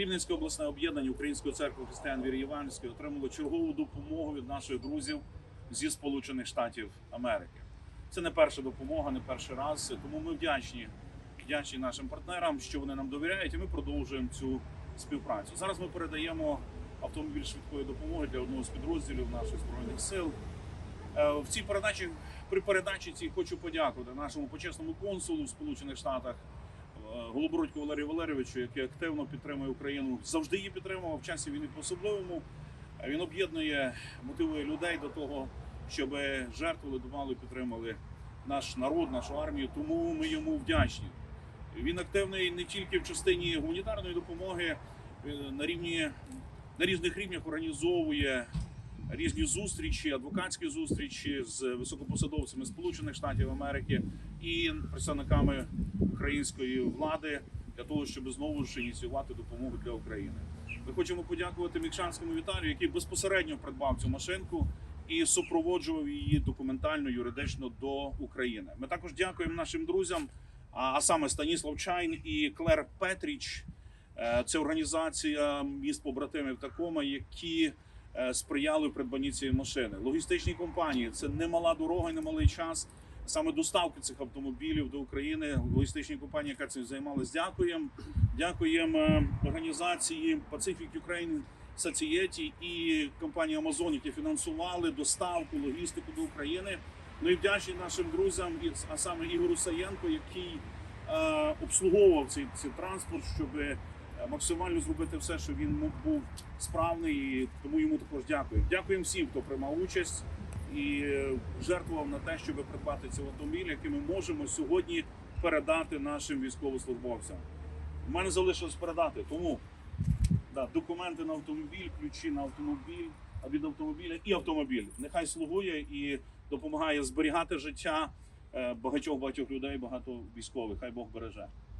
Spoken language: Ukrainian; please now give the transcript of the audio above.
Рівненське обласне об'єднання Української церкви християн віри Євангельської отримало чергову допомогу від наших друзів зі Сполучених Штатів Америки. Це не перша допомога, не перший раз. Тому ми вдячні, вдячні нашим партнерам, що вони нам довіряють, і ми продовжуємо цю співпрацю. Зараз ми передаємо автомобіль швидкої допомоги для одного з підрозділів наших збройних сил. Е, В цій передачі при передачі цій хочу подякувати нашому почесному консулу в Сполучених Штатах Голобородьку Валерію Валерійовичу, який активно підтримує Україну, завжди її підтримував в часі війни по особливому. Він об'єднує, мотивує людей до того, щоб жертвували, думали, підтримали наш народ, нашу армію. Тому ми йому вдячні. Він активний не тільки в частині гуманітарної допомоги на рівні на різних рівнях організовує різні зустрічі, адвокатські зустрічі з високопосадовцями Сполучених Штатів Америки і представниками української влади для того, щоб знову ж ініціювати допомогу для України. Ми хочемо подякувати Мікшанському Віталію, який безпосередньо придбав цю машинку і супроводжував її документально юридично до України. Ми також дякуємо нашим друзям, а саме Станіслав Чайн і Клер Петріч. Е, Це організація міст побратимів Такома, які сприяли в придбанні цієї машини. Логістичні компанії це немала дорога, немалий час. Саме доставки цих автомобілів до України. Логістичні компанії, яка цим займалась. Дякуємо. Дякуємо е, організації Pacific Ukraine Society і компанії Amazon, які фінансували доставку, логістику до України. Ну і вдячні нашим друзям, а саме Ігору Саєнко, який е, обслуговував цей, цей транспорт, щоб е, максимально зробити все, щоб він був справний. Тому йому також дякую. Дякуємо всім, хто приймав участь і е, жертвував на те, щоб придбати цей автомобіль, який ми можемо сьогодні передати нашим військовослужбовцям. У мене залишилось передати, тому да, документи на автомобіль, ключі на автомобіль, а від автомобіля і автомобіль. Нехай слугує і допомагає зберігати життя е, багатьох багатьох людей, багато військових. Хай Бог береже.